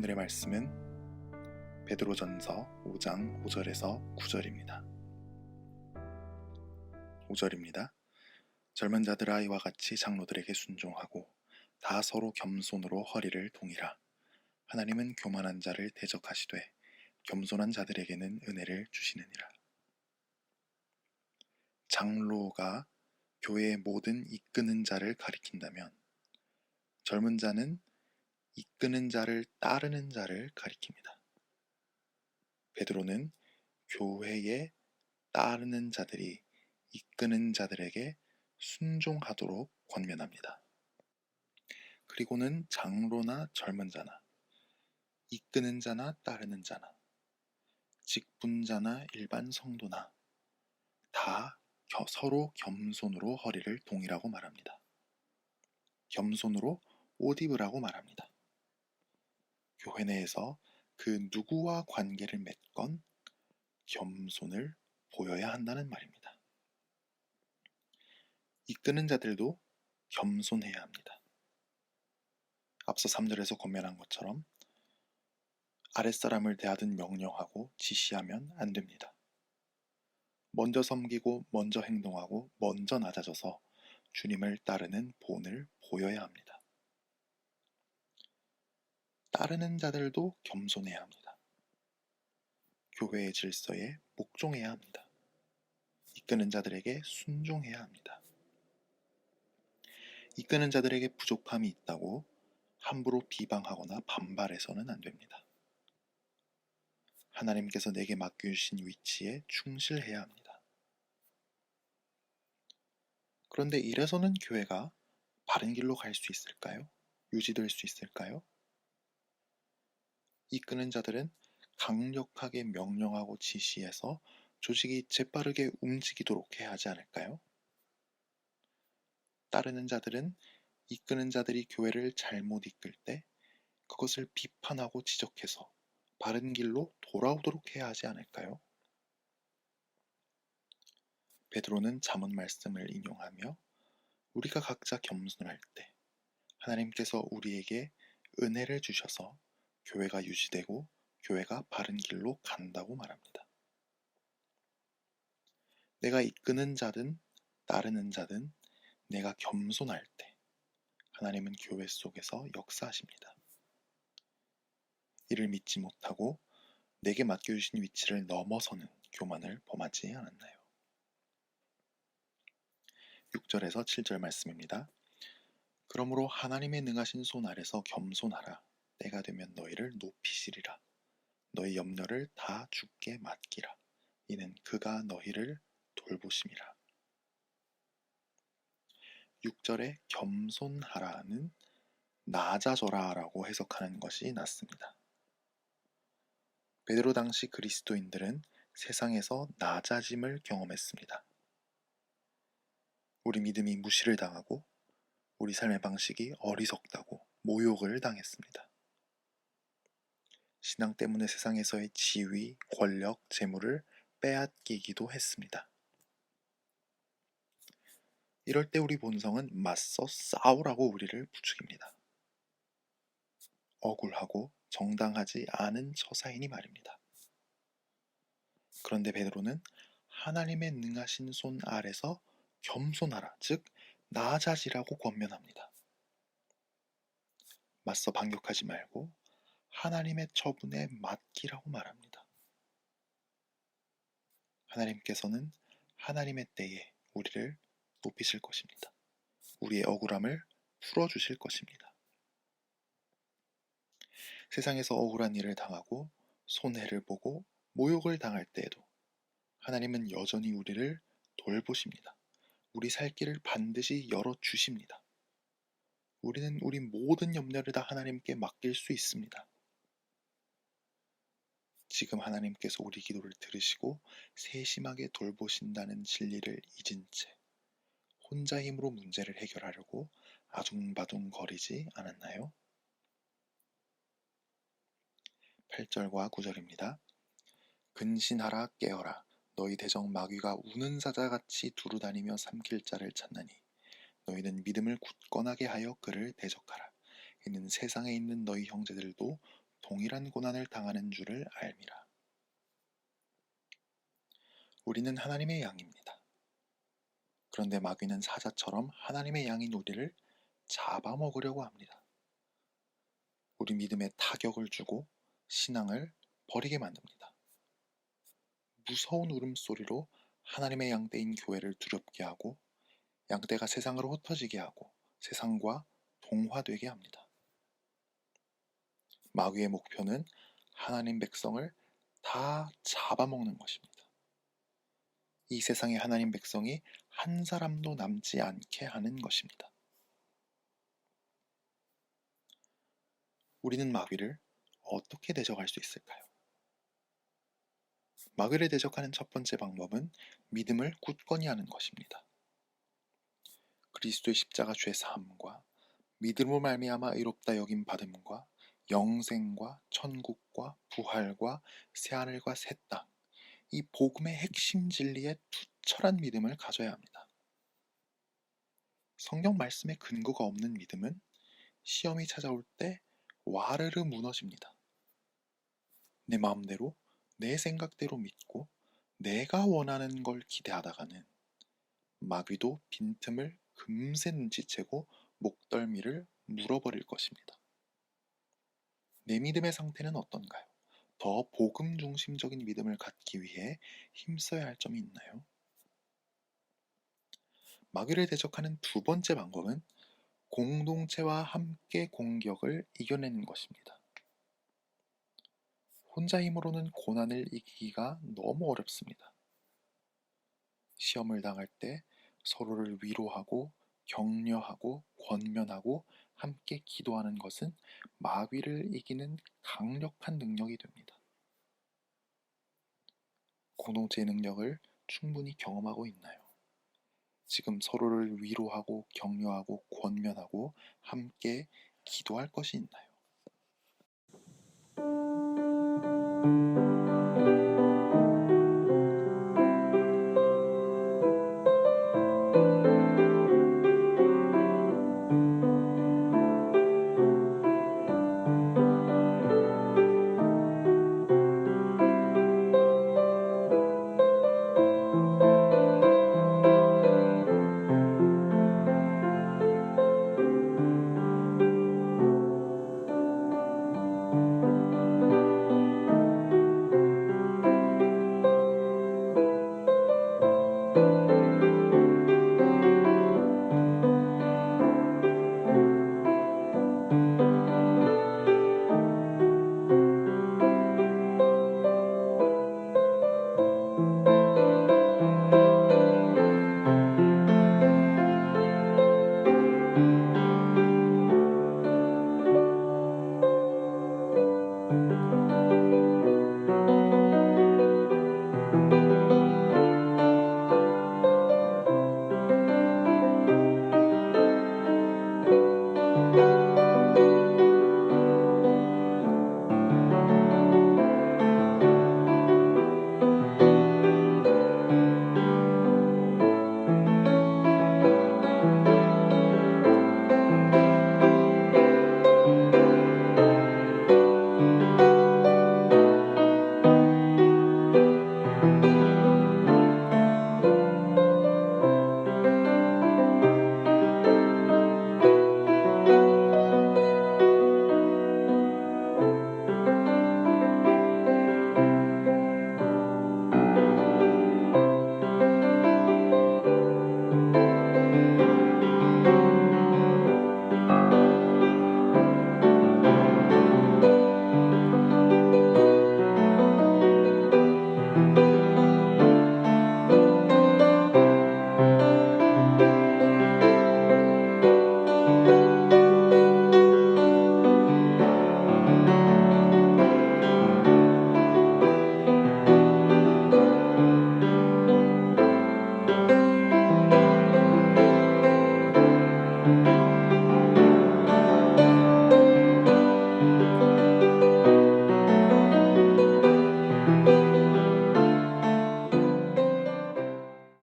오늘의 말씀은 베드로전서 5장 5절에서 9절입니다. 5절입니다. 젊은 자들아 이와 같이 장로들에게 순종하고 다 서로 겸손으로 허리를 동이라. 하나님은 교만한 자를 대적하시되 겸손한 자들에게는 은혜를 주시느니라. 장로가 교회의 모든 이끄는 자를 가리킨다면 젊은 자는 이끄는 자를 따르는 자를 가리킵니다. 베드로는 교회에 따르는 자들이 이끄는 자들에게 순종하도록 권면합니다. 그리고는 장로나 젊은 자나 이끄는 자나 따르는 자나 직분자나 일반 성도나 다 서로 겸손으로 허리를 동이라고 말합니다. 겸손으로 옷 입으라고 말합니다. 교회 내에서 그 누구와 관계를 맺건 겸손을 보여야 한다는 말입니다. 이끄는 자들도 겸손해야 합니다. 앞서 3절에서 권면한 것처럼 아랫사람을 대하든 명령하고 지시하면 안 됩니다. 먼저 섬기고 먼저 행동하고 먼저 낮아져서 주님을 따르는 본을 보여야 합니다. 따르는 자들도 겸손해야 합니다. 교회의 질서에 복종해야 합니다. 이끄는 자들에게 순종해야 합니다. 이끄는 자들에게 부족함이 있다고 함부로 비방하거나 반발해서는 안 됩니다. 하나님께서 내게 맡겨주신 위치에 충실해야 합니다. 그런데 이래서는 교회가 바른 길로 갈 수 있을까요? 유지될 수 있을까요? 이끄는 자들은 강력하게 명령하고 지시해서 조직이 재빠르게 움직이도록 해야 하지 않을까요? 따르는 자들은 이끄는 자들이 교회를 잘못 이끌 때 그것을 비판하고 지적해서 바른 길로 돌아오도록 해야 하지 않을까요? 베드로는 잠언 말씀을 인용하며 우리가 각자 겸손할 때 하나님께서 우리에게 은혜를 주셔서 교회가 유지되고 교회가 바른 길로 간다고 말합니다. 내가 이끄는 자든 따르는 자든 내가 겸손할 때 하나님은 교회 속에서 역사하십니다. 이를 믿지 못하고 내게 맡겨주신 위치를 넘어서는 교만을 범하지 않았나요? 6절에서 7절 말씀입니다. 그러므로 하나님의 능하신 손 아래서 겸손하라. 때가 되면 너희를 높이시리라. 너희 염려를 다 주께 맡기라. 이는 그가 너희를 돌보심이라. 6절에 겸손하라는 낮아져라라고 해석하는 것이 낫습니다. 베드로 당시 그리스도인들은 세상에서 낮아짐을 경험했습니다. 우리 믿음이 무시를 당하고 우리 삶의 방식이 어리석다고 모욕을 당했습니다. 신앙 때문에 세상에서의 지위, 권력, 재물을 빼앗기기도 했습니다. 이럴 때 우리 본성은 맞서 싸우라고 우리를 부추깁니다. 억울하고 정당하지 않은 처사이니 말입니다. 그런데 베드로는 하나님의 능하신 손 아래서 겸손하라, 즉 나아자지라고 권면합니다. 맞서 반격하지 말고 하나님의 처분에 맡기라고 말합니다. 하나님께서는 하나님의 때에 우리를 높이실 것입니다. 우리의 억울함을 풀어주실 것입니다. 세상에서 억울한 일을 당하고 손해를 보고 모욕을 당할 때에도 하나님은 여전히 우리를 돌보십니다. 우리 살 길을 반드시 열어주십니다. 우리는 우리 모든 염려를 다 하나님께 맡길 수 있습니다. 지금 하나님께서 우리 기도를 들으시고 세심하게 돌보신다는 진리를 잊은 채 혼자 힘으로 문제를 해결하려고 아둥바둥 거리지 않았나요? 8절과 9절입니다. 근신하라 깨어라 너희 대적 마귀가 우는 사자같이 두루다니며 삼킬 자를 찾나니 너희는 믿음을 굳건하게 하여 그를 대적하라 이는 세상에 있는 너희 형제들도 동일한 고난을 당하는 줄을 알미라. 우리는 하나님의 양입니다. 그런데 마귀는 사자처럼 하나님의 양인 우리를 잡아먹으려고 합니다. 우리 믿음에 타격을 주고 신앙을 버리게 만듭니다. 무서운 울음소리로 하나님의 양떼인 교회를 두렵게 하고 양떼가 세상으로 흩어지게 하고 세상과 동화되게 합니다. 마귀의 목표는 하나님 백성을 다 잡아먹는 것입니다. 이 세상의 하나님 백성이 한 사람도 남지 않게 하는 것입니다. 우리는 마귀를 어떻게 대적할 수 있을까요? 마귀를 대적하는 첫 번째 방법은 믿음을 굳건히 하는 것입니다. 그리스도의 십자가 죄 사함과 믿음으로 말미암아 의롭다 여김 받음과 영생과 천국과 부활과 새 하늘과 새 땅, 이 복음의 핵심 진리에 투철한 믿음을 가져야 합니다. 성경 말씀에 근거가 없는 믿음은 시험이 찾아올 때 와르르 무너집니다. 내 마음대로 내 생각대로 믿고 내가 원하는 걸 기대하다가는 마귀도 빈틈을 금세 눈치채고 목덜미를 물어버릴 것입니다. 내 믿음의 상태는 어떤가요? 더 복음 중심적인 믿음을 갖기 위해 힘써야 할 점이 있나요? 마귀를 대적하는 두 번째 방법은 공동체와 함께 공격을 이겨내는 것입니다. 혼자 힘으로는 고난을 이기기가 너무 어렵습니다. 시험을 당할 때 서로를 위로하고 격려하고 권면하고 함께 기도하는 것은 마귀를 이기는 강력한 능력이 됩니다. 공동체의 능력을 충분히 경험하고 있나요? 지금 서로를 위로하고 격려하고 권면하고 함께 기도할 것이 있나요?